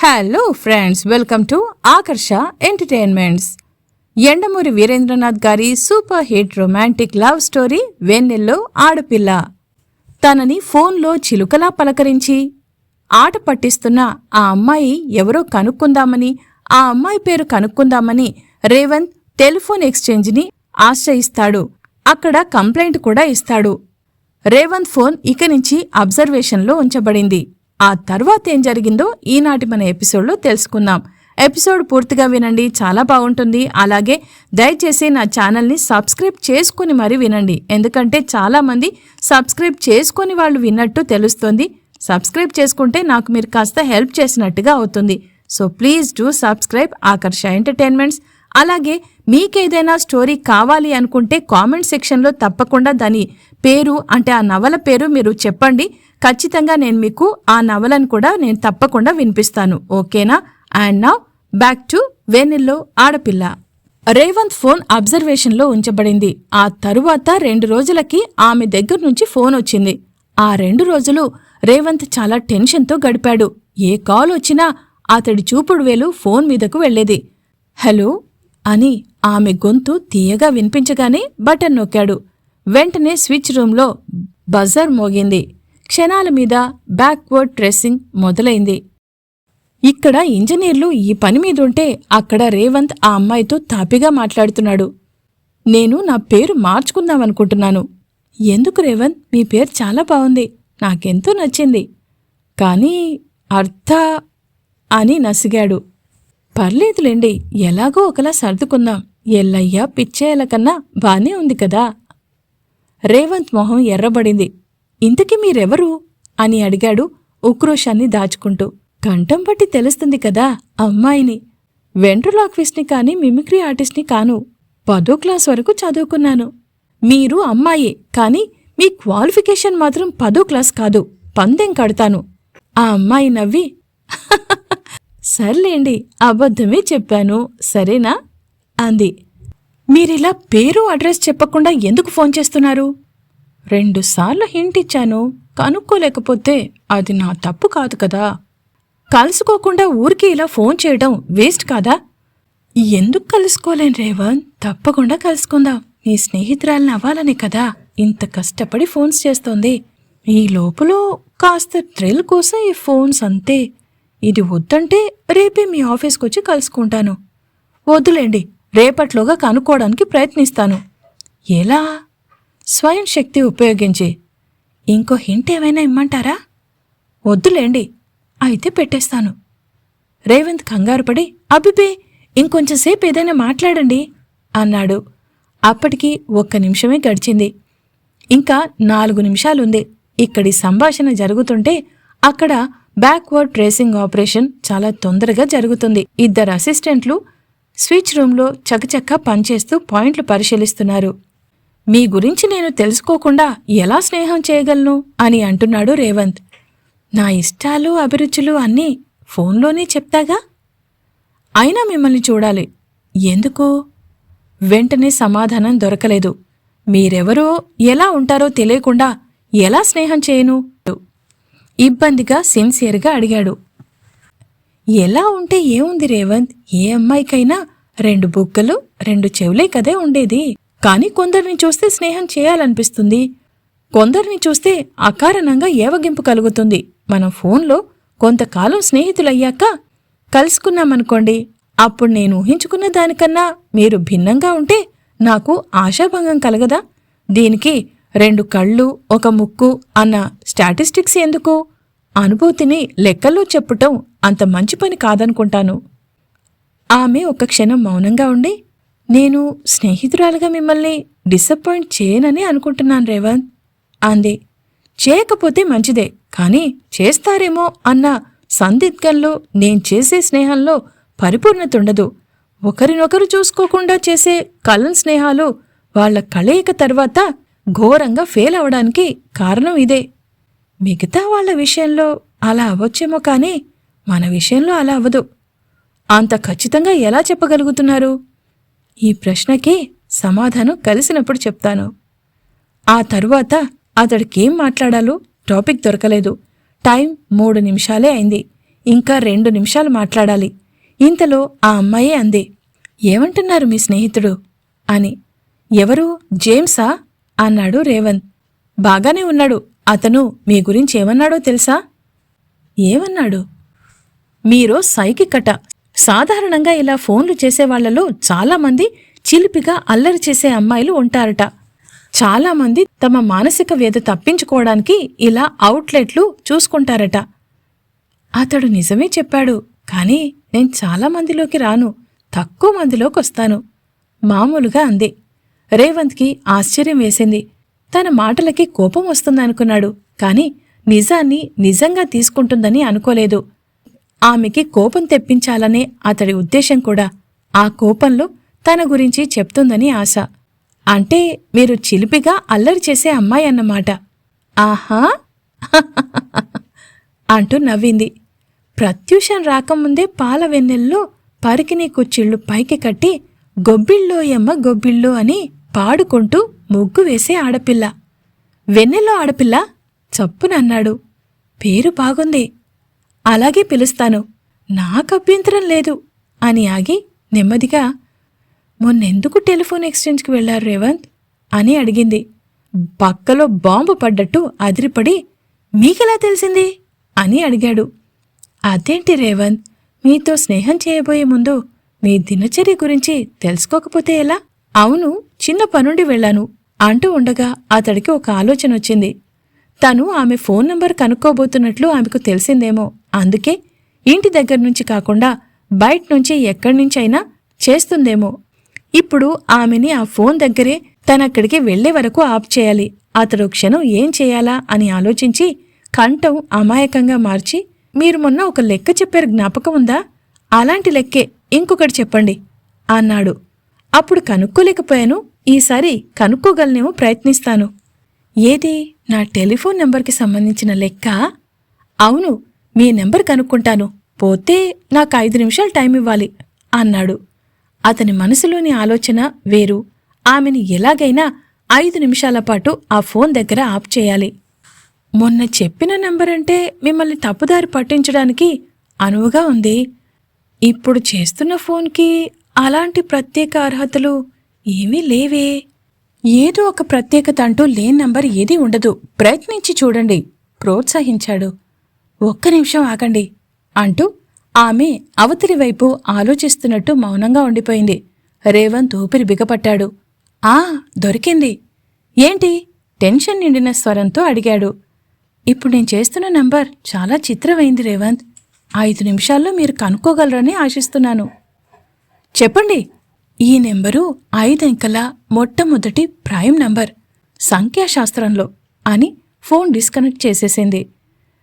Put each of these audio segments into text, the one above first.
Hello friends welcome to Akarsha entertainments Yandamuri Veerendranath గారి super hit romantic love story Vennello Adapilla తనని ఫోన్లో చిలుకలా పలకరించి ఆట పట్టిస్తున్న ఆ అమ్మాయి ఎవరో కనుక్కుందామని ఆ అమ్మాయి పేరు కనుక్కుందామని రేవంత్ టెలిఫోన్ ఎక్స్చేంజ్ని ఆశ్రయిస్తాడు అక్కడ కంప్లైంట్ కూడా ఇస్తాడు రేవంత్ ఫోన్ ఇక నుంచి అబ్జర్వేషన్లో ఉంచబడింది ఆ తర్వాత ఏం జరిగిందో ఈనాటి మన ఎపిసోడ్లో తెలుసుకుందాం. ఎపిసోడ్ పూర్తిగా వినండి చాలా బాగుంటుంది. అలాగే దయచేసి నా ఛానల్ని సబ్స్క్రైబ్ చేసుకుని మరీ వినండి. ఎందుకంటే చాలామంది సబ్స్క్రైబ్ చేసుకుని వాళ్ళు విన్నట్టు తెలుస్తుంది. సబ్స్క్రైబ్ చేసుకుంటే నాకు మీరు కాస్త హెల్ప్ చేసినట్టుగా అవుతుంది. So please do subscribe Akarsha entertainments. అలాగే మీకేదైనా స్టోరీ కావాలి అనుకుంటే కామెంట్ సెక్షన్లో తప్పకుండా దాని పేరు అంటే ఆ నవల పేరు మీరు చెప్పండి. ఖచ్చితంగా నేను మీకు ఆ నవలను కూడా నేను తప్పకుండా వినిపిస్తాను ఓకేనా? అండ్ నా బ్యాక్ టు వేనిల్లో ఆడపిల్ల. రేవంత్ ఫోన్ అబ్జర్వేషన్లో ఉంచబడింది. ఆ తరువాత రెండు రోజులకి ఆమె దగ్గర నుంచి ఫోన్ వచ్చింది. ఆ రెండు రోజులు రేవంత్ చాలా టెన్షన్తో గడిపాడు. ఏ కాల్ వచ్చినా అతడి చూపుడు వేలు ఫోన్ మీదకు వెళ్ళేది. హలో అని ఆమె గొంతు తీయగా వినిపించగానే బటన్ నొక్కాడు. వెంటనే స్విచ్ రూంలో బజర్ మోగింది. క్షణాల మీద బ్యాక్వర్డ్ ట్రెస్సింగ్ మొదలైంది. ఇక్కడ ఇంజనీర్లు ఈ పని మీదుంటే అక్కడ రేవంత్ ఆ అమ్మాయితో తాపిగా మాట్లాడుతున్నాడు. నేను నా పేరు మార్చుకుందామనుకుంటున్నాను. ఎందుకు రేవంత్? మీ పేరు చాలా బాగుంది. నాకెంతో నచ్చింది. కానీ అర్థ అని నసిగాడు. పర్లేదులేండి ఎలాగో ఒకలా సర్దుకుందాం. ఎల్లయ్య పిచ్చేయల కన్నా బానే ఉంది కదా. రేవంత్ మొహం ఎర్రబడింది. ఇంతకీ మీరెవరు? అని అడిగాడు ఉక్రోషాన్ని దాచుకుంటూ. కంఠం పట్టి తెలుస్తుంది కదా అమ్మాయిని. వెంట్రులాక్విస్ట్ని కాని మిమిక్రీ ఆర్టిస్ట్ని కాను. పదో క్లాస్ వరకు చదువుకున్నాను. మీరు అమ్మాయే కాని మీ క్వాలిఫికేషన్ మాత్రం పదో క్లాస్ కాదు పందెం కడతాను. ఆ అమ్మాయి నవ్వి సర్లేండి అబద్ధమే చెప్పాను సరేనా? అంది. మీరిలా పేరు అడ్రస్ చెప్పకుండా ఎందుకు ఫోన్ చేస్తున్నారు? రెండుసార్లు హింట్ ఇచ్చాను కనుక్కోలేకపోతే అది నా తప్పు కాదు కదా. కలుసుకోకుండా ఊరికి ఇలా ఫోన్ చేయడం వేస్ట్ కాదా? ఎందుకు కలుసుకోలేను రేవంత్ తప్పకుండా కలుసుకుందాం. మీ స్నేహితురాలని అవ్వాలని కదా. ఇంత కష్టపడి ఫోన్స్ చేస్తోంది. ఈ లోపల కాస్త థ్రిల్ కోసం ఈ ఫోన్స్ అంతే. ఇది వద్దంటే రేపే మీ ఆఫీస్కి వచ్చి కలుసుకుంటాను. వద్దులేండి రేపట్లోగా కనుక్కోవడానికి ప్రయత్నిస్తాను. ఎలా? స్వయం శక్తి ఉపయోగించి. ఇంకో హింట్ ఏమైనా ఇమ్మంటారా? వద్దులేండి అయితే పెట్టేస్తాను. రేవంత్ కంగారుపడి అబ్బిబే ఇంకొంచెంసేపు ఏదైనా మాట్లాడండి అన్నాడు. అప్పటికి ఒక్క నిమిషమే గడిచింది. ఇంకా నాలుగు నిమిషాలుంది. ఇక్కడి సంభాషణ జరుగుతుంటే అక్కడ బ్యాక్వర్డ్ ట్రేసింగ్ ఆపరేషన్ చాలా తొందరగా జరుగుతుంది. ఇద్దరు అసిస్టెంట్లు స్విచ్ రూమ్లో చకచక్క పనిచేస్తూ పాయింట్లు పరిశీలిస్తున్నారు. మీ గురించి నేను తెలుసుకోకుండా ఎలా స్నేహం చేయగలను? అని అంటున్నాడు రేవంత్. నా ఇష్టాలు అభిరుచులు అన్నీ ఫోన్లోనే చెప్తాగా? అయినా మిమ్మల్ని చూడాలి. ఎందుకు? వెంటనే సమాధానం దొరకలేదు. మీరెవరో ఎలా ఉంటారో తెలియకుండా ఎలా స్నేహం చేయను? ఇబ్బందిగా సిన్సియర్గా అడిగాడు. ఎలా ఉంటే ఏముంది రేవంత్? ఏ అమ్మాయికైనా రెండు బుగ్గలు రెండు చెవులే కదే ఉండేది. కానీ కొందరిని చూస్తే స్నేహం చేయాలనిపిస్తుంది. కొందరిని చూస్తే అకారణంగా ఏవగింపు కలుగుతుంది. మనం ఫోన్లో కొంతకాలం స్నేహితులయ్యాక కలుసుకున్నామనుకోండి. అప్పుడు నేను ఊహించుకున్న దానికన్నా మీరు భిన్నంగా ఉంటే నాకు ఆశాభంగం కలగదా? దీనికి రెండు కళ్ళు ఒక ముక్కు అన్న స్టాటిస్టిక్స్ ఎందుకు? అనుభూతిని లెక్కల్లో చెప్పటం అంత మంచి పని కాదనుకుంటాను. ఆమె ఒక క్షణం మౌనంగా ఉండి నేను స్నేహితురాలుగా మిమ్మల్ని డిసప్పాయింట్ చేయనని అనుకుంటున్నాను రేవంత్. అంది. చేయకపోతే మంచిదే కానీ చేస్తారేమో అన్న సందిగ్ధంలో నేను చేసే స్నేహంలో పరిపూర్ణత ఉండదు. ఒకరినొకరు చూసుకోకుండా చేసే కలం స్నేహాలు వాళ్ళ కలయిక తర్వాత ఘోరంగా ఫెయిల్ అవడానికి కారణం ఇదే. మిగతా వాళ్ళ విషయంలో అలా అవ్వచ్చేమో కానీ మన విషయంలో అలా అవ్వదు. అంత ఖచ్చితంగా ఎలా చెప్పగలుగుతున్నారు? ఈ ప్రశ్నకి సమాధానం కలిసినప్పుడు చెప్తాను. ఆ తరువాత అతడికేం మాట్లాడాలో టాపిక్ దొరకలేదు. టైం మూడు నిమిషాలే అయింది. ఇంకా రెండు నిమిషాలు మాట్లాడాలి. ఇంతలో ఆ అమ్మాయే అంది ఏమంటున్నారు మీ స్నేహితుడు? అని. ఎవరు? జేమ్సా? అన్నాడు రేవంత్ బాగానే ఉన్నాడు. అతను మీ గురించి ఏమన్నాడో తెలుసా? ఏమన్నాడు? మీరు సైకికట. సాధారణంగా ఇలా ఫోన్లు చేసేవాళ్ళలో చాలామంది చిలిపిగా అల్లరి చేసే అమ్మాయిలు ఉంటారట. చాలామంది తమ మానసిక వేద తప్పించుకోవడానికి ఇలా అవుట్లెట్లు చూసుకుంటారట. అతడు నిజమే చెప్పాడు కానీ నేను చాలా మందిలోకి రాను తక్కువ మందిలోకి వస్తాను. మామూలుగా అంది. రేవంత్కి ఆశ్చర్యం వేసింది. తన మాటలకి కోపం వస్తుందనుకున్నాడు కాని నిజాన్ని నిజంగా తీసుకుంటుందని అనుకోలేదు. ఆమెకి కోపం తెప్పించాలనే అతడి ఉద్దేశం కూడా ఆ కోపంలో తన గురించి చెప్తుందని ఆశ. అంటే మీరు చిలిపిగా అల్లరి చేసే అమ్మాయి అన్నమాట. ఆహా! అంటూ నవ్వింది. ప్రత్యూషం రాకముందే పాల వెన్నెల్లో పరికిని కుచ్చిళ్ళు పైకి కట్టి గొబ్బిళ్ళోయమ్మ గొబ్బిళ్ళో అని పాడుకుంటూ ముగ్గు వేసే ఆడపిల్ల. వెన్నెల్లో ఆడపిల్ల? చప్పునన్నాడు పేరు బాగుంది. అలాగే పిలుస్తాను. నాకు అభ్యంతరం లేదు అని ఆగి నెమ్మదిగా మొన్నెందుకు టెలిఫోన్ ఎక్స్చేంజ్కి వెళ్ళారు రేవంత్? అని అడిగింది. పక్కలో బాంబు పడ్డట్టు అదిరిపడి మీకెలా తెలిసింది? అని అడిగాడు. అదేంటి రేవంత్ మీతో స్నేహం చేయబోయే ముందు మీ దినచర్య గురించి తెలుసుకోకపోతే ఎలా? అవును చిన్న పనుండి వెళ్ళాను అంటూ ఉండగా అతడికి ఒక ఆలోచన వచ్చింది తను ఆమె ఫోన్ నంబర్ కనుక్కోబోతున్నట్లు ఆమెకు తెలిసిందేమో అందుకే ఇంటి దగ్గర నుంచి కాకుండా బయట నుంచి ఎక్కడి నుంచైనా చేస్తుందేమో. ఇప్పుడు ఆమెని ఆ ఫోన్ దగ్గరే తనక్కడికి వెళ్ళే వరకు ఆప్ చేయాలి. అతడు క్షణం ఏం చేయాలా అని ఆలోచించి కంఠం అమాయకంగా మార్చి మీరు మొన్న ఒక లెక్క చెప్పారు జ్ఞాపకం ఉందా? అలాంటి లెక్కే ఇంకొకటి చెప్పండి అన్నాడు. అప్పుడు కనుక్కోలేకపోయాను ఈసారి కనుక్కోగలనేమో ప్రయత్నిస్తాను. ఏది? నా టెలిఫోన్ నెంబర్కి సంబంధించిన లెక్క? అవును మీ నెంబర్ కనుక్కుంటాను. పోతే నాకు ఐదు నిమిషాలు టైం ఇవ్వాలి అన్నాడు. అతని మనసులోని ఆలోచన వేరు. ఆమెని ఎలాగైనా ఐదు నిమిషాల పాటు ఆ ఫోన్ దగ్గర ఆప్ చేయాలి. మొన్న చెప్పిన నెంబర్ అంటే మిమ్మల్ని తప్పుదారి పట్టించడానికి అనువుగా ఉంది. ఇప్పుడు చేస్తున్న ఫోన్కి అలాంటి ప్రత్యేక అర్హతలు ఏమీ లేవే. ఏదో ఒక ప్రత్యేకత అంటూ లేని నంబర్ ఏదీ ఉండదు. ప్రయత్నించి చూడండి. ప్రోత్సహించాడు. ఒక్క నిమిషం ఆగండి అంటూ ఆమె అవతలి వైపు ఆలోచిస్తున్నట్టు మౌనంగా ఉండిపోయింది. రేవంత్ ఊపిరి బిగపట్టాడు. ఆ దొరికింది. ఏంటి? టెన్షన్ నిండిన స్వరంతో అడిగాడు. ఇప్పుడు నేను చేస్తున్న నంబర్ చాలా చిత్రమైంది రేవంత్ ఐదు నిమిషాల్లో మీరు కనుక్కోగలరని ఆశిస్తున్నాను. చెప్పండి. ఈ నెంబరు ఐదంకెల మొట్టమొదటి ప్రైమ్ నంబర్ సంఖ్యాశాస్త్రంలో అని ఫోన్ డిస్కనెక్ట్ చేసేసింది.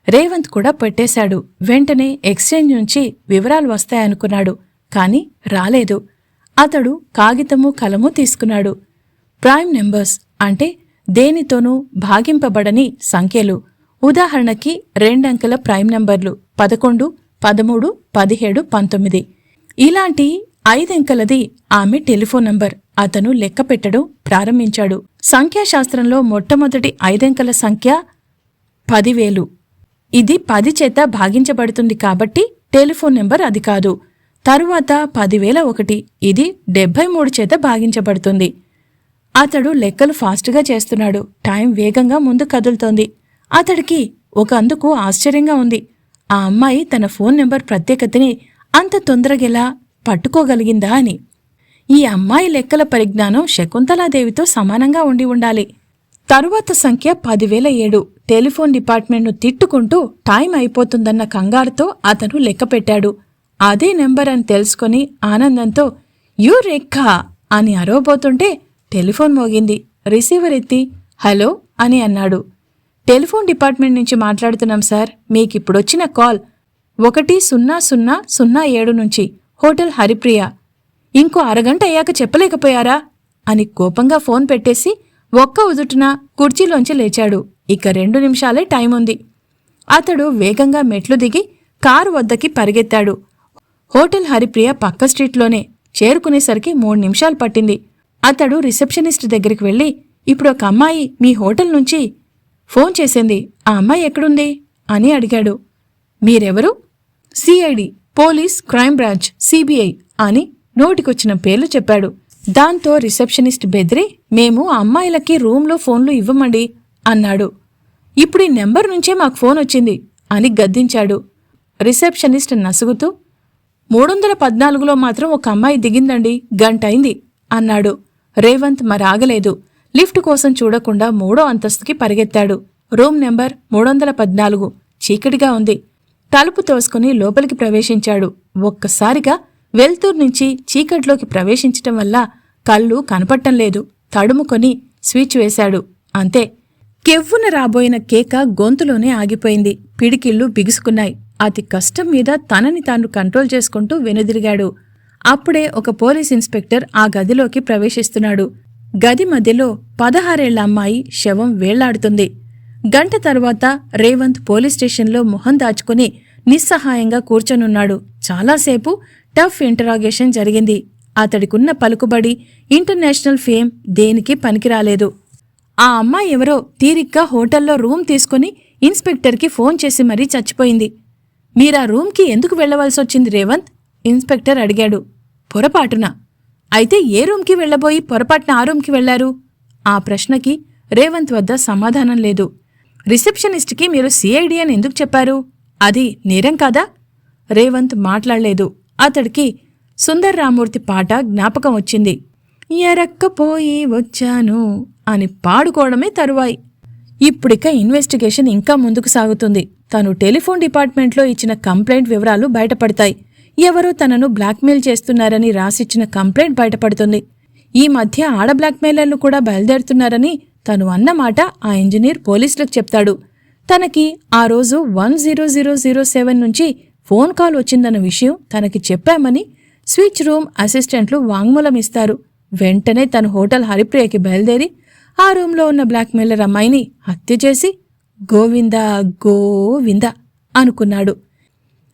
రేవంత్ కూడా పెట్టేశాడు. వెంటనే ఎక్స్చేంజ్ నుంచి వివరాలు వస్తాయనుకున్నాడు. కాని రాలేదు. అతడు కాగితము కలము తీసుకున్నాడు. ప్రైమ్ నెంబర్స్ అంటే దేనితోనూ భాగింపబడని సంఖ్యలు. ఉదాహరణకి రెండంకెల ప్రైమ్ నంబర్లు పదకొండు పదమూడు పదిహేడు పంతొమ్మిది. ఇలాంటి ఐదెంకలది ఆమె టెలిఫోన్ నంబర్. అతను లెక్క పెట్టడం ప్రారంభించాడు. సంఖ్యాశాస్త్రంలో మొట్టమొదటి ఐదెంకల సంఖ్య పదివేలు. ఇది పది చేత భాగించబడుతుంది కాబట్టి టెలిఫోన్ నెంబర్ అది కాదు. తరువాత పదివేల ఒకటి. ఇది డెబ్బై మూడు చేత భాగించబడుతుంది. అతడు లెక్కలు ఫాస్ట్గా చేస్తున్నాడు. టైం వేగంగా ముందు కదులుతోంది. అతడికి ఒక అందుకు ఆశ్చర్యంగా ఉంది. ఆ అమ్మాయి తన ఫోన్ నెంబర్ ప్రత్యేకతని అంత తొందరగెలా పట్టుకోగలిగిందా అని. ఈ అమ్మాయి లెక్కల పరిజ్ఞానం శకుంతలాదేవితో సమానంగా ఉండి ఉండాలి. తరువాత సంఖ్య పదివేల ఏడు. టెలిఫోన్ డిపార్ట్మెంట్ను తిట్టుకుంటూ టైం అయిపోతుందన్న కంగారుతో అతను లెక్కపెట్టాడు అదే నెంబర్ అని తెలుసుకొని ఆనందంతో యూ రెక్కా అని అరవబోతుంటే టెలిఫోన్ మోగింది. రిసీవర్ ఎత్తి హలో అని అన్నాడు. టెలిఫోన్ డిపార్ట్మెంట్ నుంచి మాట్లాడుతున్నాం సార్. మీకిప్పుడొచ్చిన కాల్ ఒకటి సున్నా సున్నా సున్నా ఏడు నుంచి. హోటల్ హరిప్రియ. ఇంకో అరగంట అయ్యాక చెప్పలేకపోయారా? అని కోపంగా ఫోన్ పెట్టేసి ఒక్క ఉదుటున కుర్చీలోంచి లేచాడు. ఇక రెండు నిమిషాలే టైం ఉంది అతడు వేగంగా మెట్లు దిగి కారు వద్దకి పరిగెత్తాడు. హోటల్ హరిప్రియ పక్క స్ట్రీట్లోనే చేరుకునేసరికి మూడు నిమిషాలు పట్టింది. అతడు రిసెప్షనిస్ట్ దగ్గరికి వెళ్ళి ఇప్పుడు ఒక అమ్మాయి మీ హోటల్ నుంచి ఫోన్ చేసింది. ఆ అమ్మాయి ఎక్కడుంది? అని అడిగాడు. మీరెవరు? CID police crime branch CBI అని నోటికొచ్చిన పేర్లు చెప్పాడు. దాంతో రిసెప్షనిస్ట్ బెదిరి మేము ఆ అమ్మాయిలకి రూంలో ఫోన్లు ఇవ్వమండి అన్నాడు. ఇప్పుడు ఈ నెంబర్ నుంచే మాకు ఫోన్ వచ్చింది అని గద్దించాడు. రిసెప్షనిస్ట్ నసుగుతూ మూడు వందల పద్నాలుగులో మాత్రం ఒక అమ్మాయి దిగిందండి గంటైంది అన్నాడు. రేవంత్ మరాగలేదు. లిఫ్ట్ కోసం చూడకుండా మూడో అంతస్తుకి పరిగెత్తాడు. రూమ్ నెంబర్ మూడు వందల పద్నాలుగు చీకటిగా ఉంది. తలుపు తోసుకుని లోపలికి ప్రవేశించాడు. ఒక్కసారిగా వెల్తూర్ నుంచి చీకట్లోకి ప్రవేశించటం వల్ల కళ్ళు కనపట్టం లేదు. తడుముకొని స్విచ్ వేశాడు. అంతే. కెవ్వున రాబోయిన కేక గొంతులోనే ఆగిపోయింది. పిడికిళ్ళు బిగుసుకున్నాయి. అతి కష్టం మీద తనని తాను కంట్రోల్ చేసుకుంటూ వెనుదిరిగాడు. అప్పుడే ఒక పోలీస్ ఇన్స్పెక్టర్ ఆ గదిలోకి ప్రవేశిస్తున్నాడు. గది మధ్యలో పదహారేళ్ళ అమ్మాయి శవం వేళ్ళాడుతుంది. గంట తర్వాత రేవంత్ పోలీస్ స్టేషన్లో మొహం దాచుకుని నిస్సహాయంగా కూర్చొనున్నాడు. చాలాసేపు టఫ్ ఇంటరాగేషన్ జరిగింది. అతడికున్న పలుకుబడి ఇంటర్నేషనల్ ఫేమ్ దేనికి పనికిరాలేదు. ఆ అమ్మాయి ఎవరో తీరిగ్గా హోటల్లో రూమ్ తీసుకుని ఇన్స్పెక్టర్కి ఫోన్ చేసి మరీ చచ్చిపోయింది. మీరా రూమ్కి ఎందుకు వెళ్ళవలసొచ్చింది రేవంత్? ఇన్స్పెక్టర్ అడిగాడు. పొరపాటున. అయితే ఏ రూమ్కి వెళ్ళబోయి పొరపాటున ఆ రూమ్కి వెళ్ళారు? ఆ ప్రశ్నకి రేవంత్ వద్ద సమాధానం లేదు. రిసెప్షనిస్ట్కి మీరు సిఐడి అని ఎందుకు చెప్పారు? అది నేరం కాదా? రేవంత్ మాట్లాడలేదు. అతడికి సుందర్ రామూర్తి పాట జ్ఞాపకం వచ్చింది. ఎరక్కపోయి వచ్చాను అని పాడుకోవడమే తరువాయి. ఇప్పుడిక ఇన్వెస్టిగేషన్ ఇంకా ముందుకు సాగుతుంది. తను టెలిఫోన్ డిపార్ట్మెంట్లో ఇచ్చిన కంప్లైంట్ వివరాలు బయటపడతాయి. ఎవరో తనను బ్లాక్మెయిల్ చేస్తున్నారని రాసిచ్చిన కంప్లైంట్ బయటపడుతుంది. ఈ మధ్య ఆడ బ్లాక్మెయిలర్లు కూడా బయలుదేరుతున్నారని తను అన్నమాట ఆ ఇంజనీర్ పోలీసులకు చెప్తాడు. తనకి ఆ రోజు one zero zero zero seven నుంచి ఫోన్ కాల్ వచ్చిందన్న విషయం తనకి చెప్పామని స్విచ్ రూమ్ అసిస్టెంట్లు వాంగ్మూలం ఇస్తారు. వెంటనే తను హోటల్ హరిప్రియకి బయలుదేరి ఆ రూంలో ఉన్న బ్లాక్మెయిలర్ అమ్మాయిని హత్య చేసి గోవిందా గోవింద అనుకున్నాడు.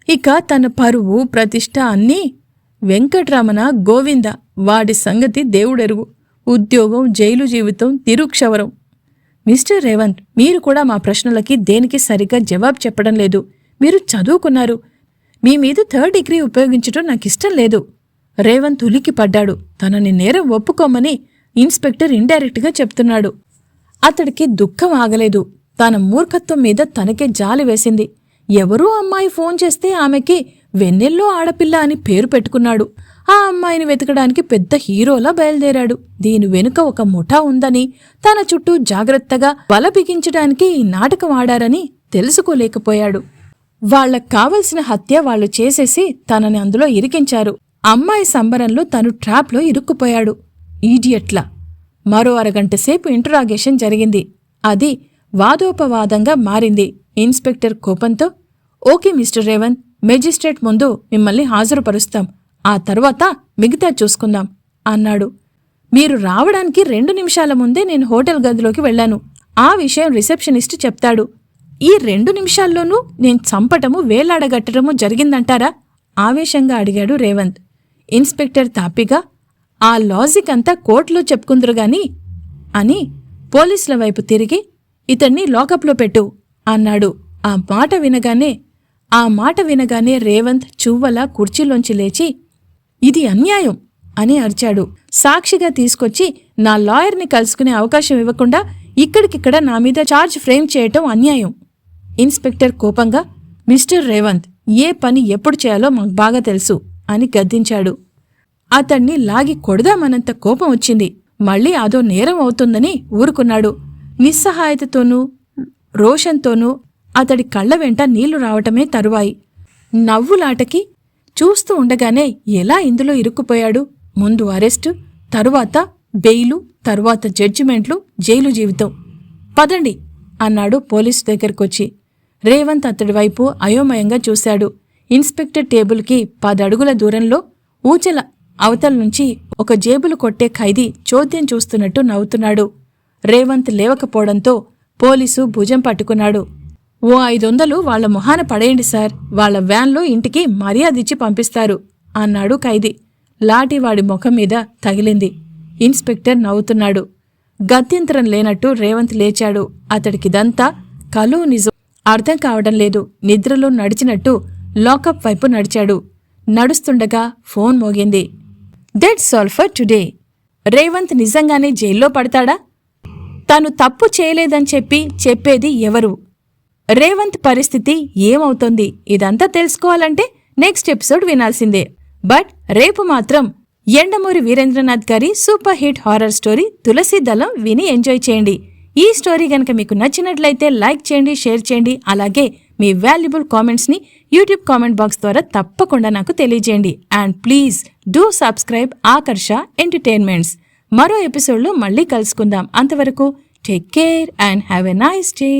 ఇక తన పరువు ప్రతిష్ట అన్నీ వెంకట్రమణ గోవింద వాడి సంగతి దేవుడెరుగు ఉద్యోగం జైలు జీవితం తిరుక్షవరం. మిస్టర్ రేవంత్ మీరు కూడా మా ప్రశ్నలకి దేనికి సరిగ్గా జవాబు చెప్పడం లేదు. మీరు చదువుకున్నారు. మీ మీద థర్డ్ డిగ్రీ ఉపయోగించడం నాకు ఇష్టం లేదు. రేవంత్ ఉలికి పడ్డాడు. తనని నేరం ఒప్పుకోమని ఇన్స్పెక్టర్ ఇండైరెక్ట్గా చెప్తున్నాడు. అతడికి దుఃఖం ఆగలేదు. తన మూర్ఖత్వం మీద తనకే జాలి వేసింది. ఎవరూ అమ్మాయి ఫోన్ చేస్తే ఆమెకి వెన్నెల్లో ఆడపిల్ల అని పేరు పెట్టుకున్నాడు. ఆ అమ్మాయిని వెతకడానికి పెద్ద హీరోలా బయలుదేరాడు. దీని వెనుక ఒక ముఠా ఉందని తన చుట్టూ జాగ్రత్తగా వల బిగించడానికి ఈ నాటకం ఆడారని తెలుసుకోలేకపోయాడు. వాళ్ళకు కావలసిన హత్య వాళ్ళు చేసేసి తనని అందులో ఇరికించారు. అమ్మాయి సంబరంలో తను ట్రాప్లో ఇరుక్కుపోయాడు. ఈడియట్లా మరో అరగంట సేపు ఇంటరాగేషన్ జరిగింది. అది వాదోపవాదంగా మారింది. ఇన్స్పెక్టర్ కోపంతో ఓకే మిస్టర్ రేవంత్ మెజిస్ట్రేట్ ముందు మిమ్మల్ని హాజరుపరుస్తాం. ఆ తర్వాత మిగతా చూసుకుందాం అన్నాడు. మీరు రావడానికి రెండు నిమిషాల ముందే నేను హోటల్ గదిలోకి వెళ్ళాను. ఆ విషయం రిసెప్షనిస్ట్ చెప్తాడు. ఈ రెండు నిమిషాల్లోనూ నేను చంపటము వేలాడగట్టడము జరిగిందంటారా? ఆవేశంగా అడిగాడు రేవంత్. ఇన్స్పెక్టర్ తాపిగా ఆ లాజిక్ అంతా కోర్టులో చెప్పుకుందరుగాని అని పోలీసుల వైపు తిరిగి ఇతన్ని లాకప్లో పెట్టు అన్నాడు. ఆ మాట వినగానే ఆ మాట వినగానే రేవంత్ చువ్వలా కుర్చీలోంచి లేచి ఇది అన్యాయం అని అరిచాడు. సాక్షిగా తీసుకొచ్చి నా లాయర్ని కలుసుకునే అవకాశం ఇవ్వకుండా ఇక్కడికిక్కడ నా మీద ఛార్జ్ ఫ్రేమ్ చేయటం అన్యాయం. ఇన్స్పెక్టర్ కోపంగా మిస్టర్ రేవంత్ ఏ పని ఎప్పుడు చేయాలో మాకు బాగా తెలుసు అని గద్దించాడు. అతణ్ణి లాగి కొడదామనంత కోపం వచ్చింది. మళ్ళీ అదో నేరం అవుతుందని ఊరుకున్నాడు. నిస్సహాయతతోనూ రోషంతోనూ అతడి కళ్ళ వెంట నీళ్ళు రావటమే తరువాయి. నవ్వులాటకి చూస్తూ ఉండగానే ఎలా ఇందులో ఇరుక్కుపోయాడు? ముందు అరెస్టు తరువాత బెయిలు తరువాత జడ్జిమెంట్లు జైలు జీవితం. పదండి అన్నాడు పోలీసు దగ్గరకొచ్చి. రేవంత్ అతడి వైపు అయోమయంగా చూశాడు. ఇన్స్పెక్టర్ టేబుల్కి పదడుగుల దూరంలో ఊచల అవతల నుంచి ఒక జేబులు కొట్టే ఖైదీ చోద్యం చూస్తున్నట్టు నవ్వుతున్నాడు. రేవంత్ లేవకపోవడంతో పోలీసు భుజం పట్టుకున్నాడు. ఓ ఐదొందలు వాళ్ళ మొహాన పడేయండి సార్. వాళ్ళ వ్యాన్లో ఇంటికి మర్యాదిచ్చి పంపిస్తారు అన్నాడు ఖైదీ. లాఠీవాడి ముఖం మీద తగిలింది. ఇన్స్పెక్టర్ నవ్వుతున్నాడు. గత్యంతరం లేనట్టు రేవంత్ లేచాడు. అతడికిదంతా కలు నిజం అర్థం కావడం లేదు. నిద్రలో నడిచినట్టు లాకప్ వైపు నడిచాడు. నడుస్తుండగా ఫోన్ మోగింది. That's all for today Revanth నిజంగానే జైల్లో పడతాడా? తాను తప్పు చేయలేదని చెప్పి చెప్పేది ఎవరు? రేవంత్ పరిస్థితి ఏమవుతుంది? ఇదంతా తెలుసుకోవాలంటే నెక్స్ట్ ఎపిసోడ్ వినాల్సిందే. బట్ రేపు మాత్రం ఎండమూరి వీరేంద్రనాథ్ గారి super hit horror story Tulasi Dalam విని ఎంజాయ్ చేయండి. ఈ స్టోరీ గనక మీకు నచ్చినట్లయితే లైక్ చేయండి షేర్ చేయండి అలాగే మీ వాల్యుబుల్ కామెంట్స్ని యూట్యూబ్ కామెంట్ బాక్స్ ద్వారా తప్పకుండా నాకు తెలియజేయండి. And please do subscribe Akarsha entertainments. మరో ఎపిసోడ్లో మళ్ళీ కలుసుకుందాం. అంతవరకు take care and have a nice day.